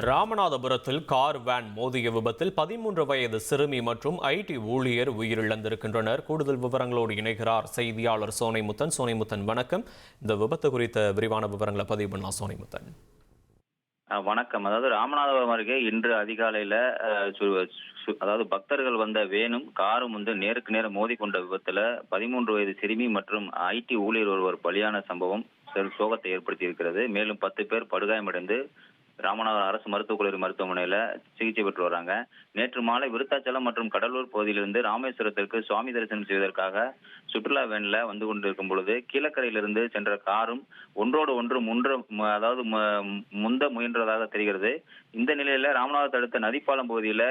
ராமநாதபுரத்தில் car van மோதிய விபத்தில் பதிமூன்று வயது சிறுமி மற்றும் ஐடி ஊழியர் உயிரிழந்திருக்கின்றனர். கூடுதல் விவரங்களோடு இணைகிறார் செய்தியாளர் சோனைமுத்தன். சோனைமுத்தன் வணக்கம். இந்த விபத்து குறித்த விரிவான விவரங்களை பதிவு பண்ணலாம் சோனைமுத்தன். வணக்கம். அதாவது ராமநாதபுரம் அருகே இன்று அதிகாலையில அதாவது பக்தர்கள் வந்த வேனும் காரும் வந்து நேருக்கு நேரம் மோதி கொண்ட விபத்துல பதிமூன்று வயது சிறுமி மற்றும் ஐடி ஊழியர் ஒருவர் பலியான சம்பவம் சோகத்தை ஏற்படுத்தி இருக்கிறது மேலும் பத்து பேர் படுகாயமடைந்து ராமநாதபுரம் அரசு மருத்துவக் கல்லூரி மருத்துவமனையில சிகிச்சை பெற்று வராங்க. நேற்று மாலை விருத்தாச்சலம் மற்றும் கடலூர் பகுதியிலிருந்து ராமேஸ்வரத்திற்கு சுவாமி தரிசனம் செய்வதற்காக சுற்றுலா வேன்ல வந்து கொண்டிருக்கும் பொழுது கீழக்கரையிலிருந்து சென்ற காரும் ஒன்றோடு ஒன்று முன்ற அதாவது ம- முந்த முயன்றதாக தெரிகிறது. இந்த நிலையில ராமநாதத்தை அடுத்த நதிப்பாலம் பகுதியில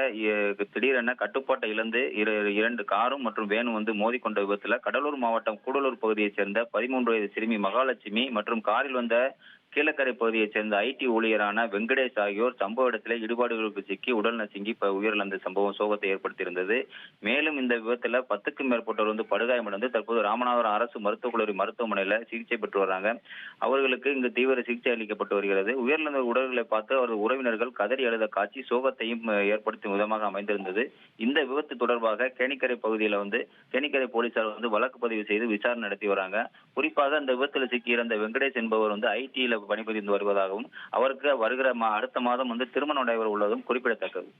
திடீரென கட்டுப்பாட்டை இழந்து இரு இரண்டு காரும் மற்றும் வேனும் வந்து மோதிக்கொண்ட விபத்துல கடலூர் மாவட்டம் கூடலூர் பகுதியைச் சேர்ந்த பதிமூன்று வயது சிறுமி மகாலட்சுமி மற்றும் காரில் வந்த கீழக்கரை பகுதியைச் சேர்ந்த ஐடி ஊழியரான வெங்கடேஷ் ஆகியோர் சம்பவ இடத்திலே இடுபாடுகளுக்கு சிக்கி உடல் நசுங்கி உயிரிழந்த சம்பவம் சோகத்தை ஏற்படுத்தியிருந்தது. மேலும் இந்த விபத்துல பத்துக்கும் மேற்பட்டோர் வந்து படுகாயமடைந்து தற்போது ராமநாதபுரம் அரசு மருத்துவக் கல்லூரி மருத்துவமனையில சிகிச்சை பெற்று வராங்க. அவர்களுக்கு இங்கு தீவிர சிகிச்சை அளிக்கப்பட்டு வருகிறது. உயிரிழந்த உடல்களை பார்த்து அவரது உறவினர்கள் கதறி எழுத காட்சி சோகத்தையும் ஏற்படுத்தும் விதமாக அமைந்திருந்தது. இந்த விபத்து தொடர்பாக கேணிக்கரை பகுதியில வந்து கேணிக்கரை போலீசார் வந்து வழக்கு பதிவு செய்து விசாரணை நடத்தி வராங்க. குறிப்பாக அந்த விபத்தில் சிக்கி இறந்த வெங்கடேஷ் என்பவர் வந்து ஐடியில பணிபுரிந்து வருவதாகவும் அவருக்கு வருகிற மா- அடுத்த மாதம் வந்து திருமணம் நடைபெற உள்ளதும் குறிப்பிடத்தக்கது.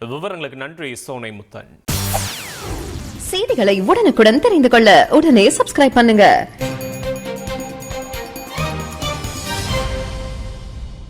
விவரங்களுக்கு நன்றி சோனைமுத்தன் செய்திகளை உடனுக்குடன் தெரிந்து கொள்ள உடனே சப்ஸ்கிரைப் பண்ணுங்க.